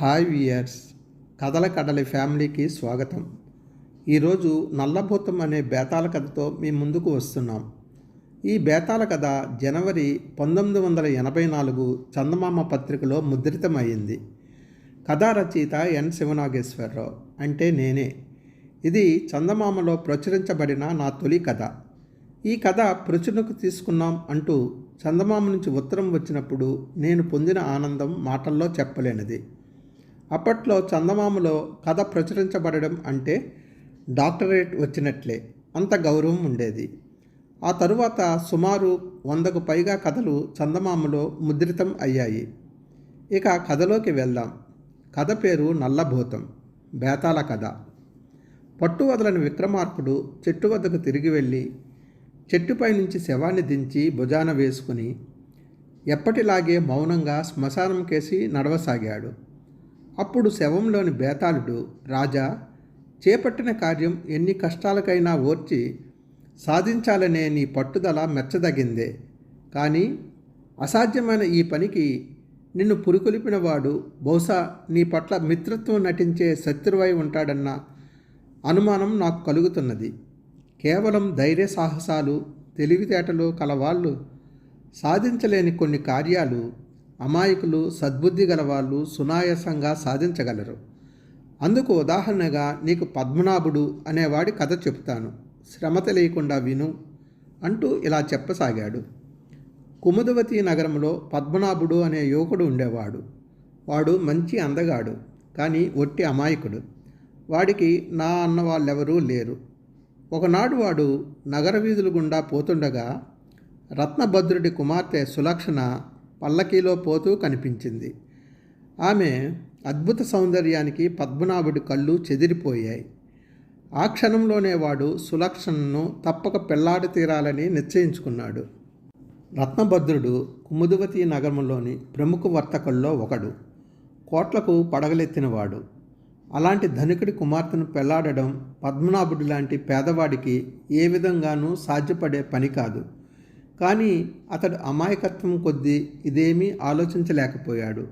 Hi viewers. కథల కడలి ఫ్యామిలీకి స్వాగతం. ఈరోజు నల్లభూతం అనే బేతాల కథతో మీ ముందుకు వస్తున్నాం. ఈ బేతాల కథ జనవరి పంతొమ్మిది వందల ఎనభై నాలుగు చందమామ పత్రికలో ముద్రితమైంది కథా రచయిత ఎన్ శివనాగేశ్వరరావు అంటే నేనే. ఇది చందమామలో ప్రచురించబడిన నా తొలి కథ. ఈ కథ ప్రచురణకు తీసుకున్నాం అంటూ చందమామ నుంచి ఉత్తరం వచ్చినప్పుడు నేను పొందిన ఆనందం మాటల్లో చెప్పలేనిది. అప్పట్లో చందమామలో కథ ప్రచురించబడడం అంటే డాక్టరేట్ వచ్చినట్లే అంత గౌరవం ఉండేది. ఆ తరువాత సుమారు వందకు పైగా కథలు చందమామలో ముద్రితం అయ్యాయి. ఇక కథలోకి వెళ్దాం. కథ పేరు నల్లభూతం బేతాల కథ. పట్టు వదలని విక్రమార్కుడు చెట్టు వద్దకు తిరిగి వెళ్ళి చెట్టుపై నుంచి శవాన్ని దించి భుజాన వేసుకుని ఎప్పటిలాగే మౌనంగా శ్మశానం కేసి నడవసాగాడు. అప్పుడు శవంలోని బేతాళుడు రాజా చేపట్టిన కార్యం ఎన్ని కష్టాలకైనా ఓర్చి సాధించాలనే నీ పట్టుదల మెచ్చదగిందే. కానీ అసాధ్యమైన ఈ పనికి నిన్ను పురికొలిపినవాడు బహుశా నీ పట్ల మిత్రత్వం నటించే శత్రువై ఉంటాడన్న అనుమానం నాకు కలుగుతున్నది. కేవలం ధైర్య సాహసాలు తెలివితేటలు కలవాళ్ళు సాధించలేని కొన్ని కార్యాలు అమాయకులు సద్బుద్ధి గలవాళ్ళు సునాయాసంగా సాధించగలరు. అందుకు ఉదాహరణగా నీకు పద్మనాభుడు అనేవాడి కథ చెప్తాను శ్రమ తెలియకుండా విను అంటూ ఇలా చెప్పసాగాడు. కుముదవతి నగరంలో పద్మనాభుడు అనే యువకుడు ఉండేవాడు. వాడు మంచి అందగాడు కానీ ఒట్టి అమాయకుడు. వాడికి నా అన్న వాళ్ళెవరూ లేరు. ఒకనాడు వాడు నగర వీధుల గుండా పోతుండగా రత్నభద్రుడి కుమార్తె సులక్షణ పల్లకీలో పోతూ కనిపించింది. ఆమె అద్భుత సౌందర్యానికి పద్మనాభుడి కళ్ళు చెదిరిపోయాయి. ఆ క్షణంలోనే వాడు సులక్షణను తప్పక పెళ్ళాడి తీరాలని నిశ్చయించుకున్నాడు. రత్నభద్రుడు కుముదువతి నగరంలోని ప్రముఖ వర్తకుల్లో ఒకడు. కోట్లకు పడగలెత్తినవాడు. అలాంటి ధనికుడి కుమార్తెను పెళ్ళాడడం పద్మనాభుడి లాంటి పేదవాడికి ఏ విధంగానూ సాధ్యపడే పని కాదు. కానీ అతడు అమాయకత్వం కొద్దీ ఇదేమీ ఆలోచించలేకపోయాడు.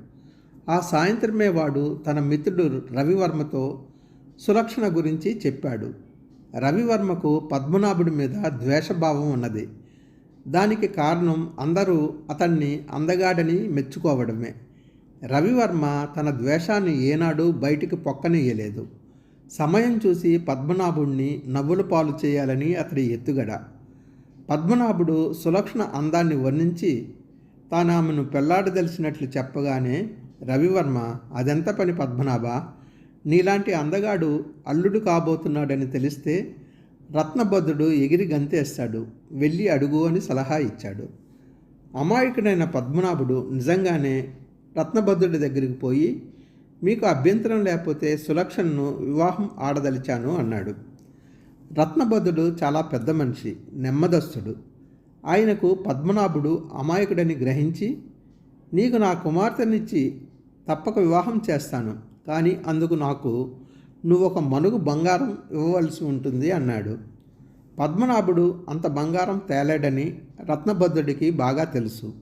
ఆ సాయంత్రమే వాడు తన మిత్రుడు రవివర్మతో సులక్షణ గురించి చెప్పాడు. రవివర్మకు పద్మనాభుడి మీద ద్వేషభావం ఉన్నది. దానికి కారణం అందరూ అతన్ని అందగాడని మెచ్చుకోవడమే. రవివర్మ తన ద్వేషాన్ని ఏనాడు బయటికి పొక్కనియ్యలేదు. సమయం చూసి పద్మనాభుణ్ణి నవ్వుల పాలు చేయాలని అతడి ఎత్తుగడ పద్మనాభుడు సులక్షణ అందాన్ని వర్ణించి తాను ఆమెను పెళ్ళాడదలిసినట్లు చెప్పగానే రవివర్మ అదెంత పని పద్మనాభ? నీలాంటి అందగాడు అల్లుడు కాబోతున్నాడని తెలిస్తే రత్నభద్రుడు ఎగిరి గంతేస్తాడు వెళ్ళి అడుగు అని సలహా ఇచ్చాడు. అమాయకుడైన పద్మనాభుడు నిజంగానే రత్నభద్రుడి దగ్గరికి పోయి మీకు అభ్యంతరం లేకపోతే సులక్షణను వివాహం ఆడదలిచాను అన్నాడు. రత్నభద్రుడు చాలా పెద్ద మనిషి నెమ్మదస్తుడు. ఆయనకు పద్మనాభుడు అమాయకుడని గ్రహించి నీకు నా కుమార్తెనిచ్చి తప్పక వివాహం చేస్తాను కానీ అందుకు నాకు నువ్వు ఒక మనుగు బంగారం ఇవ్వవలసి ఉంటుంది అన్నాడు. పద్మనాభుడు అంత బంగారం తేలేడని రత్నభద్రుడికి బాగా తెలుసు.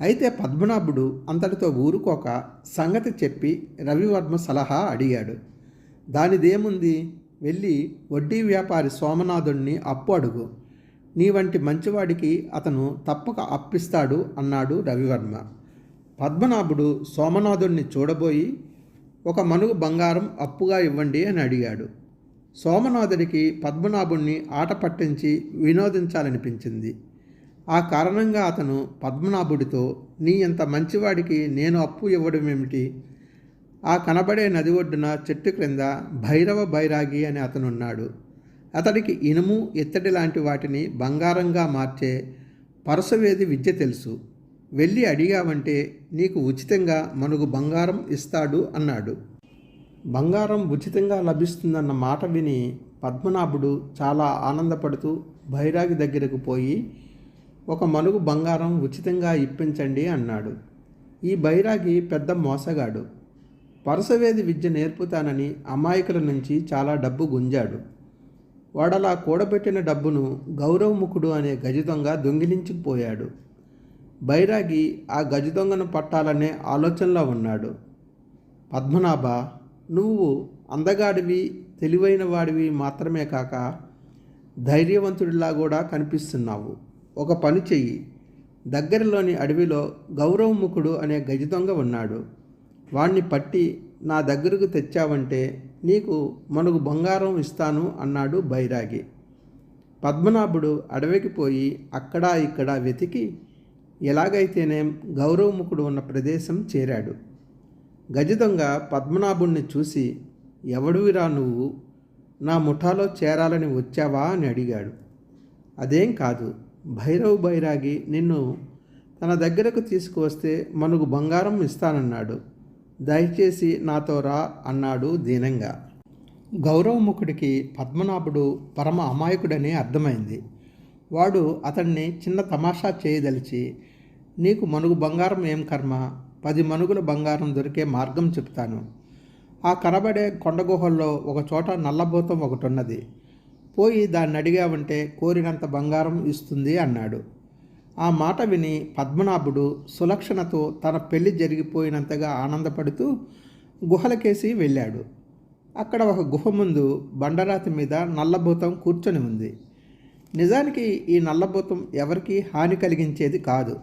అయితే పద్మనాభుడు అంతటితో ఊరుకోక సంగతి చెప్పి రవివర్మ సలహా అడిగాడు. దానిదేముంది? వెళ్ళి వడ్డీ వ్యాపారి సోమనాథుణ్ణి అప్పు అడుగు. నీ వంటి మంచివాడికి అతను తప్పక అప్పిస్తాడు అన్నాడు రవివర్మ. పద్మనాభుడు సోమనాథుణ్ణి చూడబోయి ఒక మనుగు బంగారం అప్పుగా ఇవ్వండి అని అడిగాడు. సోమనాథుడికి పద్మనాభుణ్ణి ఆట పట్టించి వినోదించాలనిపించింది. ఆ కారణంగా అతను పద్మనాభుడితో నీ అంత మంచివాడికి నేను అప్పు ఇవ్వడం ఏమిటి ఆ కనబడే నది ఒడ్డున చెట్టు క్రింద భైరవ బైరాగి అని అతనున్నాడు. అతడికి ఇనుము ఇత్తడి లాంటి వాటిని బంగారంగా మార్చే పరసవేది విద్య తెలుసు. వెళ్ళి అడిగావంటే నీకు ఉచితంగా మనుగు బంగారం ఇస్తాడు అన్నాడు. బంగారం ఉచితంగా లభిస్తుందన్న మాట విని పద్మనాభుడు చాలా ఆనందపడుతూ భైరాగి దగ్గరకు పోయి ఒక మనుగు బంగారం ఉచితంగా ఇప్పించండి అన్నాడు. ఈ బైరాగి పెద్ద మోసగాడు. పరసవేది విద్య నేర్పుతానని అమాయకుల నుంచి చాలా డబ్బు గుంజాడు. వాడలా కూడబెట్టిన డబ్బును గౌరవముఖుడు అనే గజదొంగ దొంగిలించిపోయాడు బైరాగి ఆ గజదొంగను పట్టాలనే ఆలోచనలో ఉన్నాడు. పద్మనాభ నువ్వు అందగాడివి తెలివైన వాడివి మాత్రమే కాక ధైర్యవంతుడిలా కూడా కనిపిస్తున్నావు. ఒక పని చెయ్యి. దగ్గరలోని అడవిలో గౌరవముఖుడు అనే గజదొంగ ఉన్నాడు. వాణ్ణి పట్టి నా దగ్గరకు తెచ్చావంటే నీకు మనకు బంగారం ఇస్తాను అన్నాడు బైరాగి. పద్మనాభుడు అడవికి పోయి అక్కడా ఇక్కడ వెతికి ఎలాగైతేనేం గౌరవముఖుడు ఉన్న ప్రదేశం చేరాడు. గజదొంగ పద్మనాభుణ్ణి చూసి ఎవడువిరా నువ్వు? నా ముఠాలో చేరాలని వచ్చావా? అని అడిగాడు. అదేం కాదు. భైరవ్ బైరాగి నిన్ను తన దగ్గరకు తీసుకువస్తే మనకు బంగారం ఇస్తానన్నాడు. దయచేసి నాతో రా అన్నాడు దీనంగా. గౌరవముఖుడికి పద్మనాభుడు పరమ అమాయకుడని అర్థమైంది. వాడు అతన్ని చిన్న తమాషా చేయదలిచి నీకు మనుగు బంగారం ఏం కర్మ? పది మనుగుల బంగారం దొరికే మార్గం చెప్తాను ఆ కనబడే కొండగుహల్లో ఒక చోట నల్లబోతం ఒకటి ఉన్నది పోయి దాన్ని అడిగావంటే కోరినంత బంగారం ఇస్తుంది అన్నాడు. ఆ మాట విని పద్మనాభుడు సులక్షణతో తన పెళ్ళి జరిగిపోయినంతగా ఆనందపడుతూ గుహలకేసి వెళ్ళాడు. అక్కడ ఒక గుహ ముందు బండరాతి మీద నల్లభూతం కూర్చొని ఉంది. నిజానికి ఈ నల్లభూతం ఎవరికీ హాని కలిగించేది కాదు.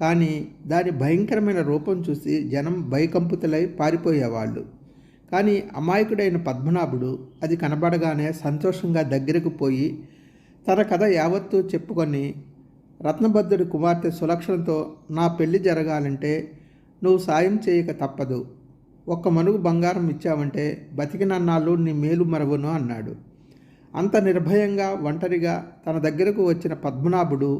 కానీ దాని భయంకరమైన రూపం చూసి జనం భయకంపుతులై పారిపోయేవాళ్ళు. కానీ అమాయకుడైన పద్మనాభుడు అది కనబడగానే సంతోషంగా దగ్గరకు పోయి తన కథ యావత్తూ చెప్పుకొని రత్నభద్రుడి కుమార్తె సులక్షణతో నా పెళ్ళి జరగాలంటే నువ్వు సాయం చేయక తప్పదు. ఒక్క మనుగు బంగారం ఇచ్చావంటే బతికినన్నాళ్ళు నీ మేలు మరవను అన్నాడు. అంత నిర్భయంగా ఒంటరిగా తన దగ్గరకు వచ్చిన పద్మనాభుడు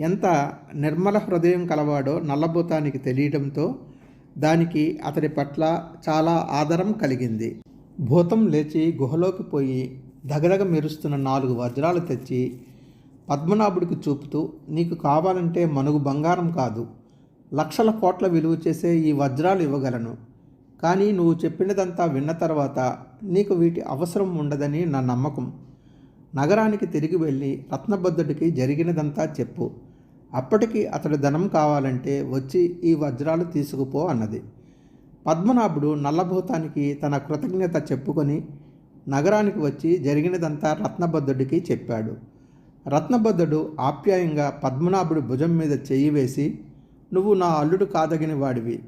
ఎంత నిర్మల హృదయం కలవాడో నల్లబోతానికి తెలియడంతో దానికి అతడి పట్ల చాలా ఆదరం కలిగింది. భూతం లేచి గుహలోకి పోయి దగదగ మెరుస్తున్న నాలుగు వజ్రాలు తెచ్చి పద్మనాభుడికి చూపుతూ నీకు కావాలంటే మనుగు బంగారం కాదు. లక్షల కోట్ల విలువ చేసే ఈ వజ్రాలు ఇవ్వగలను. కానీ నువ్వు చెప్పినదంతా విన్న తర్వాత నీకు వీటి అవసరం ఉండదని నా నమ్మకం. నగరానికి తిరిగి వెళ్ళి రత్నబద్ధుడికి జరిగినదంతా చెప్పు. అప్పటికి అతడు ధనం కావాలంటే వచ్చి ఈ వజ్రాలు తీసుకుపో అన్నది. పద్మనాభుడు నల్లభూతానికి తన కృతజ్ఞత చెప్పుకొని నగరానికి వచ్చి జరిగినదంతా రత్నబద్ధుడికి చెప్పాడు. రత్నబద్ధుడు ఆప్యాయంగా పద్మనాభుడి భుజం మీద చెయ్యి వేసి నువ్వు నా అల్లుడు కాదగిన వాడివి.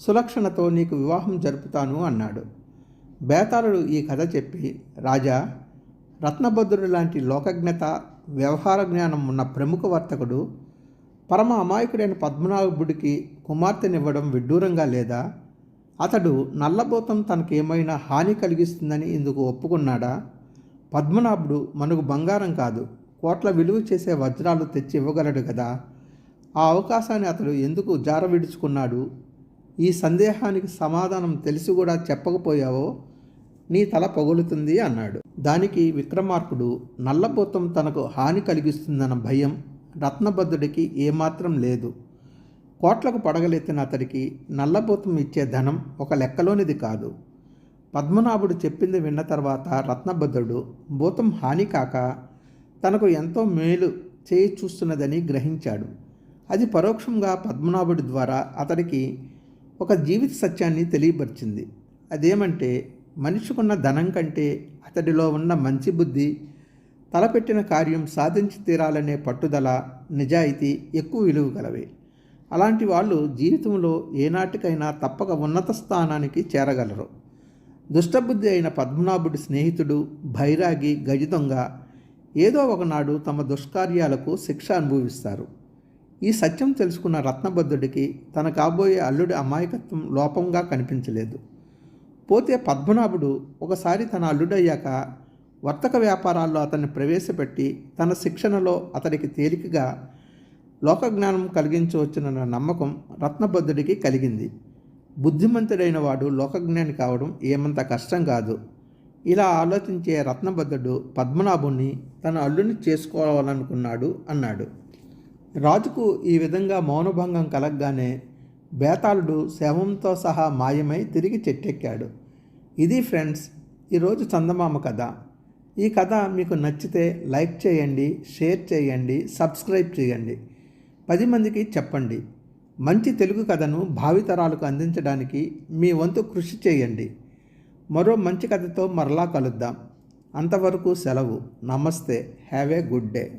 సులక్షణతో నీకు వివాహం జరుపుతాను అన్నాడు. బేతాళుడు ఈ కథ చెప్పి రాజా రత్నభద్రుడు లాంటి లోకజ్ఞత వ్యవహార జ్ఞానం ఉన్న ప్రముఖ వర్తకుడు పరమ అమాయకుడైన పద్మనాభుడికి కుమార్తెనివ్వడం విడ్డూరంగా లేదా? అతడు నల్లబోతం తనకేమైనా హాని కలిగిస్తుందని ఇందుకు ఒప్పుకున్నాడా? పద్మనాభుడు మనకు బంగారం కాదు. కోట్ల విలువ చేసే వజ్రాలు తెచ్చి ఇవ్వగలడు కదా? ఆ అవకాశాన్ని అతడు ఎందుకు జార విడుచుకున్నాడు ఈ సందేహానికి సమాధానం తెలిసి కూడా చెప్పకపోయావో నీ తల పొగులుతుంది అన్నాడు. దానికి విక్రమార్కుడు నల్లబోతం తనకు హాని కలిగిస్తుందన్న భయం రత్నబద్ధుడికి ఏమాత్రం లేదు. కోట్లకు పడగలెత్తిన అతడికి నల్లబోతం ఇచ్చే ధనం ఒక లెక్కలోనిది కాదు. పద్మనాభుడు చెప్పింది విన్న తర్వాత రత్నబద్ధుడు భూతం హాని కాక తనకు ఎంతో మేలు చేయి చూస్తున్నదని గ్రహించాడు. అది పరోక్షంగా పద్మనాభుడి ద్వారా అతడికి ఒక జీవిత సత్యాన్ని తెలియపరిచింది. అదేమంటే మనిషికున్న ధనం కంటే అతడిలో ఉన్న మంచి బుద్ధి తలపెట్టిన కార్యం సాధించి తీరాలనే పట్టుదల నిజాయితీ ఎక్కువ విలువ గలవే. అలాంటి వాళ్ళు జీవితంలో ఏనాటికైనా తప్పక ఉన్నత స్థానానికి చేరగలరు. దుష్టబుద్ధి అయిన పద్మనాభుడి స్నేహితుడు భైరాగి గజదొంగ ఏదో ఒకనాడు తమ దుష్కార్యాలకు శిక్ష అనుభవిస్తారు. ఈ సత్యం తెలుసుకున్న రత్నబద్ధుడికి తన కాబోయే అల్లుడి అమాయకత్వం లోపంగా కనిపించలేదు. పోతే పద్మనాభుడు ఒకసారి తన అల్లుడయ్యాక వర్తక వ్యాపారాల్లో అతన్ని ప్రవేశపెట్టి తన శిక్షణలో అతడికి తేలికగా లోకజ్ఞానం కలిగించవచ్చునన్న నమ్మకం రత్నబద్ధుడికి కలిగింది. బుద్ధిమంతుడైన వాడు లోకజ్ఞాని కావడం ఏమంత కష్టం కాదు. ఇలా ఆలోచించే రత్నబద్ధుడు పద్మనాభుణ్ణి తన అల్లుని చేసుకోవాలనుకున్నాడు అన్నాడు. రాజుకు ఈ విధంగా మౌనభంగం కలగగానే బేతాళుడు శవంతో సహా మాయమై తిరిగి చెట్టెక్కాడు. ఇది ఫ్రెండ్స్ ఈరోజు చందమామ కథ. ఈ కథ మీకు నచ్చితే లైక్ చేయండి షేర్ చేయండి సబ్స్క్రైబ్ చేయండి. పది మందికి చెప్పండి. మంచి తెలుగు కథను భావితరాలకు అందించడానికి మీ వంతు కృషి చేయండి. మరో మంచి కథతో మరలా కలుద్దాం. అంతవరకు సెలవు. నమస్తే. Have a good day.